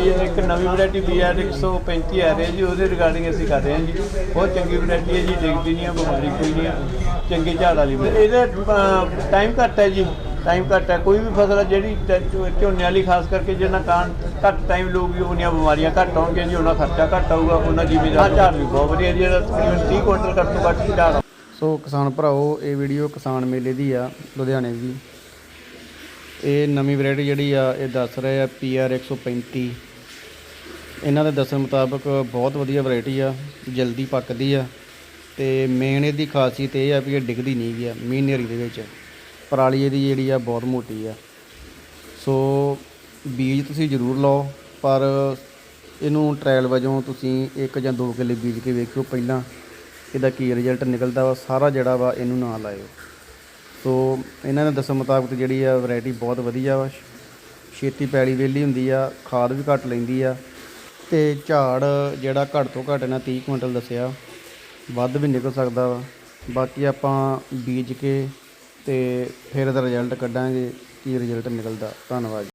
ਵੀ ਇੱਕ ਨਵੀਂ variety BR 135 ਆ ਰਹੀ ਜੀ ਉਹਦੇ ਰਿਗਾਰਡਿੰਗ ਅਸੀਂ ਕਰ ਰਹੇ ਹਾਂ ਜੀ। ਬਹੁਤ ਚੰਗੀ ਵੈਰਾਈਟੀ ਹੈ ਜੀ ਡਿੱਗਦੀ ਨਹੀਂ ਹੈ ਬਿਮਾਰੀ ਕੋਈ ਨਹੀਂ ਹੈ। ਚੰਗੀ ਝਾੜ ਵਾਲੀ। ਇਹਦਾ ਟਾਈਮ ਘੱਟ ਹੈ ਜੀ ਟਾਈਮ ਘੱਟ ਹੈ। ਕੋਈ ਵੀ ਫਸਲ ਹੈ ਜਿਹੜੀ ਝੋਨੇ ਵਾਲੀ ਖਾਸ ਕਰਕੇ ਜਿਹਨਾਂ ਕਾਰਨ ਘੱਟ ਟਾਈਮ ਲਊਗੀ ਉਹਨੀਆਂ ਬਿਮਾਰੀਆਂ ਘੱਟ ਆਉਣਗੀਆਂ ਜੀ ਉਹਨਾਂ ਖਰਚਾ ਘੱਟ ਆਊਗਾ ਉਹਨਾਂ ਜ਼ਿਮੀਦਾਰ ਝਾੜ ਵੀ ਬਹੁਤ ਵਧੀਆ ਜੀ ਇਹਦਾ ਤਕਰੀਬਨ 30 ਕੁਇੰਟਲ ਘੱਟ ਤੋਂ ਘੱਟ ਝਾੜ ਆ। ਸੋ ਕਿਸਾਨ ਭਰਾਓ ਇਹ ਵੀਡੀਓ ਕਿਸਾਨ ਮੇਲੇ ਦੀ ਆ ਲੁਧਿਆਣੇ ਦੀ। ਇਹ ਨਵੀਂ ਵੈਰਾਈਟੀ ਜਿਹੜੀ ਆ ਇਹ ਦੱਸ ਰਹੇ ਆ PR 135 ਇਹਨਾਂ ਦੇ ਦੱਸਣ ਮੁਤਾਬਕ ਬਹੁਤ ਵਧੀਆ ਵੈਰਾਈਟੀ ਆ, ਜਲਦੀ ਪੱਕਦੀ ਆ ਤੇ ਮੇਨ ਇਹਦੀ ਖਾਸੀਅਤ ਇਹ ਆ ਵੀ ਇਹ ਡਿੱਗਦੀ ਨਹੀਂ ਗਈ ਆ, ਮੀਂਹ ਹਨੇਰੀ ਦੇ ਵਿੱਚ। ਪਰਾਲੀ ਇਹਦੀ ਜਿਹੜੀ ਆ ਬਹੁਤ ਮੋਟੀ ਆ। ਸੋ ਬੀਜ ਤੁਸੀਂ ਜ਼ਰੂਰ ਲਓ, ਪਰ ਇਹਨੂੰ ਟ੍ਰਾਇਲ ਵਜੋਂ ਤੁਸੀਂ ਇੱਕ ਜਾਂ ਦੋ ਕਿੱਲੇ ਬੀਜ ਕੇ ਵੇਖਿਓ ਪਹਿਲਾਂ, ਇਹਦਾ ਕੀ ਰਿਜ਼ਲਟ ਨਿਕਲਦਾ ਵਾ, ਸਾਰਾ ਜਿਹੜਾ ਵਾ ਇਹਨੂੰ ਨਾ ਲਾਇਓ। ਸੋ ਇਹਨਾਂ ਦੇ ਦੱਸਣ ਮੁਤਾਬਕ ਜਿਹੜੀ ਆ ਵੈਰਾਈਟੀ ਬਹੁਤ ਵਧੀਆ ਵਾ। ਛੇਤੀ ਪੈਲੀ ਵੇਲੀ ਹੁੰਦੀ ਆ, ਖਾਦ ਵੀ ਘੱਟ ਲੈਂਦੀ ਆ। ਤੇ ਝਾੜ ਜਿਹੜਾ ਘੱਟ ਤੋਂ ਘੱਟ ਇਹਨਾਂ 30 ਕੁਇੰਟਲ ਦੱਸਿਆ, ਵੱਧ ਵੀ ਨਿਕਲ ਸਕਦਾ ਵਾ। ਬਾਕੀ ਆਪਾਂ ਬੀਜ ਕੇ ਤੇ ਫਿਰ ਇਹਦਾ ਰਿਜ਼ਲਟ ਕੱਢਾਂਗੇ, ਕੀ ਰਿਜ਼ਲਟ ਨਿਕਲਦਾ। ਧੰਨਵਾਦ